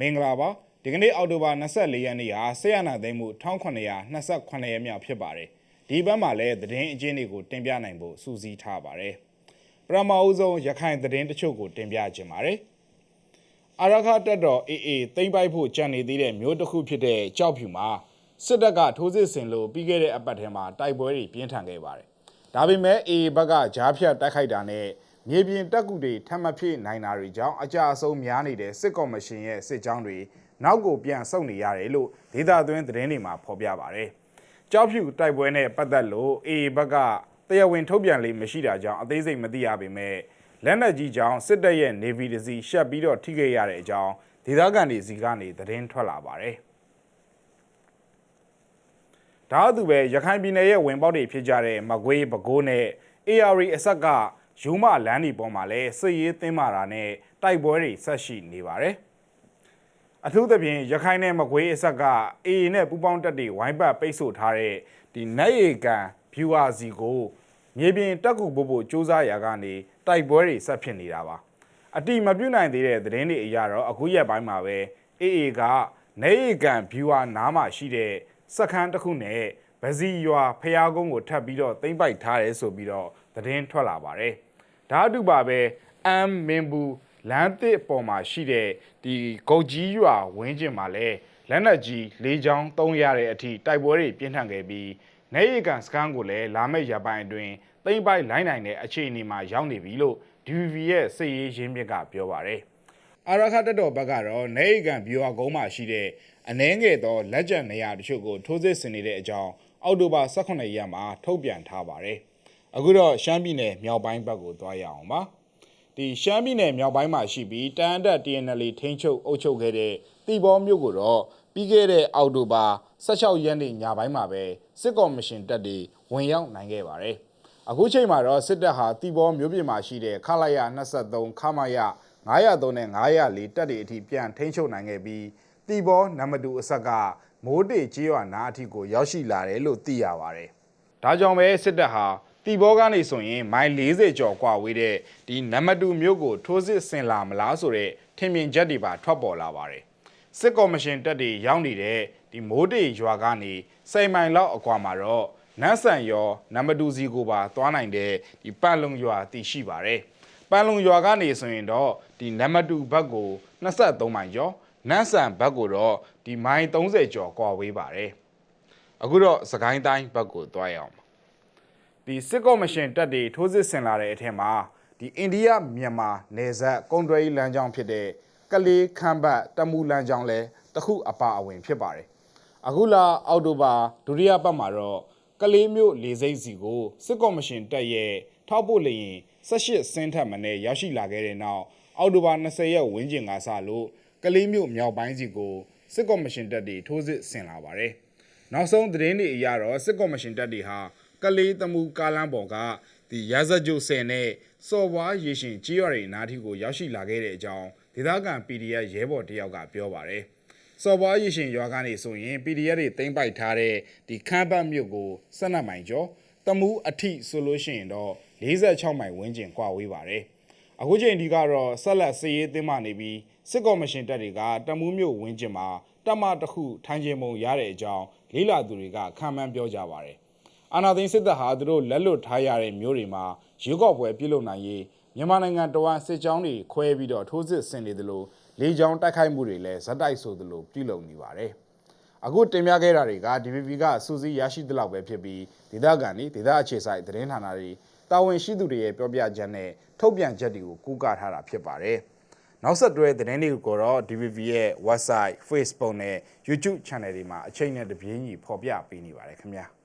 မင်္ဂလာပါဒီကနေ့အောက်တိုဘာ24ရက်နေ့ဟာဆေးရနာသိမ်းမှု1928ရက်မြောက်ဖြစ်ပါတယ်ဒီဘက်မှာလည်းသတင်းအကျဉ်းတွေကိုတင်ပြနိုင်ဖို့စူးစီးထားပါတယ်ပထမအဦးဆုံးရခိုင်သတင်းတချို့ကိုတင်ပြခြင်းပါတယ်အာရခတက်တော်အေးအေးသိမ့်ပိုက်ဖို့ကြံနေသေးတဲ့မျိုးတစ်ခုဖြစ်တဲ့ကြောက်ဖြူမှာစစ်တပ်ကထိုးစစ်ဆင်လို့ပြီးခဲ့တဲ့အပတ်ထဲမှာတိုက်ပွဲတွေပြင်းထန်ခဲ့ပါတယ်ဒါပေမဲ့အေးဘက်ကဂျားဖြတ်တိုက်ခိုက်တာနဲ့ မြေပြင်တက်ကူတွေထပ်မဖြစ်နိုင်တာတွေကြောင့်အကြအဆုံးများနေတဲ့စစ်ကော်မရှင်ရဲ့စစ်ကြောင်းတွေနောက်ကိုပြန်ဆုတ်နေရတယ်လို့ဒေသသွင်းသတင်းတွေမှာဖော်ပြပါတယ်။ကြောက်ဖြူတိုက်ပွဲနဲ့ပတ်သက်လို့အေဘက်ကတရားဝင်ထုတ်ပြန်လေးမရှိတာကြောင့်အသေးစိတ်မသိရပေမဲ့လက်နက်ကြီးကြောင့်စစ်တပ်ရဲ့ Navy တစီရှက်ပြီးတော့ထိခဲ့ရတဲ့အကြောင်းဒေသခံတွေစီကနေသတင်းထွက်လာပါတယ်။ဒါအတူပဲရခိုင်ပြည်နယ်ရဲ့ဝင်ပေါက်တွေဖြစ်ကြတဲ့မကွေးပဲခူးနဲ့ AR အဆက်က ယူမလန်းဒီပေါ်မှာလည်းစစ်ရေးသင်းမာတာနဲ့တိုက်ပွဲတွေဆက်ရှိနေပါတယ်။အထူးသဖြင့်ရခိုင်နဲ့မကွေးအဆက်က AA နဲ့ပူးပေါင်းတပ်တွေဝိုင်းပတ်ပိတ်ဆို့ထားတဲ့ဒီနတ်ရီကန်ဖြူဟာစီကိုမြေပြင်တက်ကူဖို့ဖို့စ조사ရာကနေတိုက်ပွဲတွေဆက်ဖြစ်နေတာပါ။အတိမပြုတ်နိုင်သေးတဲ့သတင်းတွေအရတော့အခုရက်ပိုင်းမှာပဲ AA ကနေရီကန်ဖြူဟာနားမှာရှိတဲ့စခန်းတစ်ခုနဲ့ဗဇီရွာဖျားကုန်းကိုထပ်ပြီးတော့သိမ့်ပိုက်ထားတယ်ဆိုပြီးတော့သတင်းထွက်လာပါတယ်။ ဓာတ်တူပါပဲအမ်မင်ဘူးလမ်းသစ်အပေါ်မှာရှိတဲ့ဒီဂုတ်ကြီးရွာဝင်းကျင်မှာလဲလက်နက်ကြီးလေးချောင်းသုံးရတဲ့အထိတိုက်ပွဲတွေပြင်းထန်ခဲ့ပြီးနေရီကန်စကန်ကိုလည်းလာမယ့်ရပိုင်းအတွင်းသိမ့်ပိုက်လိုင်းနိုင်တဲ့အခြေအနေမှာရောက်နေပြီလို့ DVB ရဲ့စစ်ရေးရင်းမြစ်ကပြောပါတယ်။အာရခတက်တော်ဘက်ကတော့နေရီကန်ဘီယွာကုန်းမှာရှိတဲ့အနေငယ်သောလက်ကျန်နေရာတချို့ကိုထိုးစစ်ဆင်နေတဲ့အကြောင်းအောက်တိုဘာ18ရက်မှာထုတ်ပြန်ထားပါတယ်။ အခုတော့ရှမ်းပြည်နယ်မြောက်ပိုင်းဘက်ကိုသွားရအောင်ပါ။ဒီရှမ်းပြည်နယ်မြောက်ပိုင်းမှာရှိပြီးတန်အတက် TNL ထိန်းချုပ်အုပ်ချုပ်ခဲ့တဲ့တီဘောမြို့ကိုတော့ပြီးခဲ့တဲ့အောက်တိုဘာ16ရက်နေ့ညပိုင်းမှာပဲစစ်ကော်မရှင်တပ်တွေဝင်ရောက်နိုင်ခဲ့ပါတယ်။အခုချိန်မှာတော့စစ်တပ်ဟာတီဘောမြို့ပြင်မှာရှိတဲ့ခလာရ23ခမရ903နဲ့904တပ်တွေအထိပြန်ထိန်းချုပ်နိုင်ခဲ့ပြီးတီဘောနံပါတ်2အဆက်ကမိုးတေကျေးရွာနားအထိကိုရောက်ရှိလာတယ်လို့သိရပါတယ်။ဒါကြောင့်ပဲစစ်တပ်ဟာ တီဘောကနေဆိုရင်မိုင်40ကျော်กว่าဝေးတဲ့ဒီနံပါတ်2မြို့ကိုထိုးစစ်ဆင်လာမလားဆိုတဲ့ထင်မြင်ချက်တွေပါထွက်ပေါ်လာပါတယ်။စစ်ကော်မရှင်တပ်တွေရောက်နေတဲ့ဒီမိုးတေရွာကနေစိန်မိုင်လောက်အကွာမှာတော့နန်းဆန်ရောနံပါတ်2စီကိုပါသွားနိုင်တဲ့ဒီပတ်လုံရွာတည်ရှိပါတယ်။ပန်လုံရွာကနေဆိုရင်တော့ဒီနံပါတ်2ဘက်ကို23မိုင်ကျော်နန်းဆန်ဘက်ကိုတော့ဒီမိုင်30ကျော်ကွာဝေးပါတယ်အခုတော့စကိုင်းတိုင်းဘက်ကိုသွားရအောင် ဒီစစ်ကော်မရှင်တပ်တွေထိုးစစ်ဆင်လာတဲ့အထက်မှာဒီအိန္ဒိယမြန်မာနယ်စပ်ကုန်တွယ်ရေးလမ်းကြောင်းဖြစ်တဲ့ကလေးခမ်းဘတ်တမူလမ်းကြောင်းလဲတခုအပါအဝင်ဖြစ်ပါတယ်အခုလာအောက်တိုဘာဒုတိယပတ်မှာတော့ကလေးမျိုးလေစိမ့်စီကိုစစ်ကော်မရှင်တပ်ရဲ့ထောက်ပို့လျင်18စင်းထပ်မနဲ့ရောက်ရှိလာခဲ့တဲ့နောက်အောက်တိုဘာ20ရက်ဝန်းကျင်ကစလို့ကလေးမျိုးမြောက်ပိုင်းစီကိုစစ်ကော်မရှင်တပ်တွေထိုးစစ်ဆင်လာပါတယ်။နောက်ဆုံးသတင်းတွေအရတော့စစ်ကော်မရှင်တပ်တွေဟာ ကလေးတမှုကားလမ်းပေါ်ကဒီရာဇဂျိုဆယ်နဲ့စော်ဘွားရေရှင်ကြီးရွာတွေနားထိကိုရောက်ရှိလာခဲ့တဲ့အကြောင်းဒေသခံ PDF ရဲဘော်တယောက်ကပြောပါတယ်။စော်ဘွားရေရှင်ရွာကနေဆိုရင် PDF တွေတင်ပိုက်ထားတဲ့ဒီခမ်းပတ်မြို့ကို12မိုင်ကျော်တမှုအထိဆိုလို့ရှိရင်တော့46မိုင်ဝန်းကျင်ကွာဝေးပါတယ်။အခုချိန်ဒီကတော့ဆက်လက်စည်ရေးသင်းမှနေပြီးစစ်ကော်မရှင်တပ်တွေကတမူးမြို့ဝင်းကျင်မှာတပ်မတစ်ခုထိုင်ကျင်ပုံရတဲ့အကြောင်းလေးလာသူတွေကခံမှန်းပြောကြပါတယ်။ အာနာသိန်းစစ်တပ်ဟာသူတို့လက်လွတ်ထားရတဲ့မျိုးတွေမှာရွေးကောက်ပွဲပြုလုပ်နိုင်ရေးမြန်မာနိုင်ငံတော်ဝန်စစ်ကြောင်းတွေခွဲပြီးတော့ထိုးစစ်ဆင်နေသလိုလေကြောင်းတိုက်ခိုက်မှုတွေလည်းဇက်တိုက်ဆိုသလိုပြုလုပ်နေပါတယ်။အခုတင်ပြခဲ့တာတွေက DVB ကစူးစီးရရှိသလောက်ပဲဖြစ်ပြီးဒေသခံတွေဒေသအခြေစိုက်သတင်းဌာနတွေတာဝန်ရှိသူတွေရဲ့ပြောပြချက်နဲ့ထုတ်ပြန်ချက်တွေကိုကူးကားထားတာဖြစ်ပါတယ်။နောက်ဆက်တွဲသတင်းတွေကိုတော့ DVB ရဲ့ website Facebook နဲ့ YouTube channel တွေမှာအချိန်နဲ့တပြေးညီဖော်ပြပေးနေပါတယ်ခင်ဗျာ။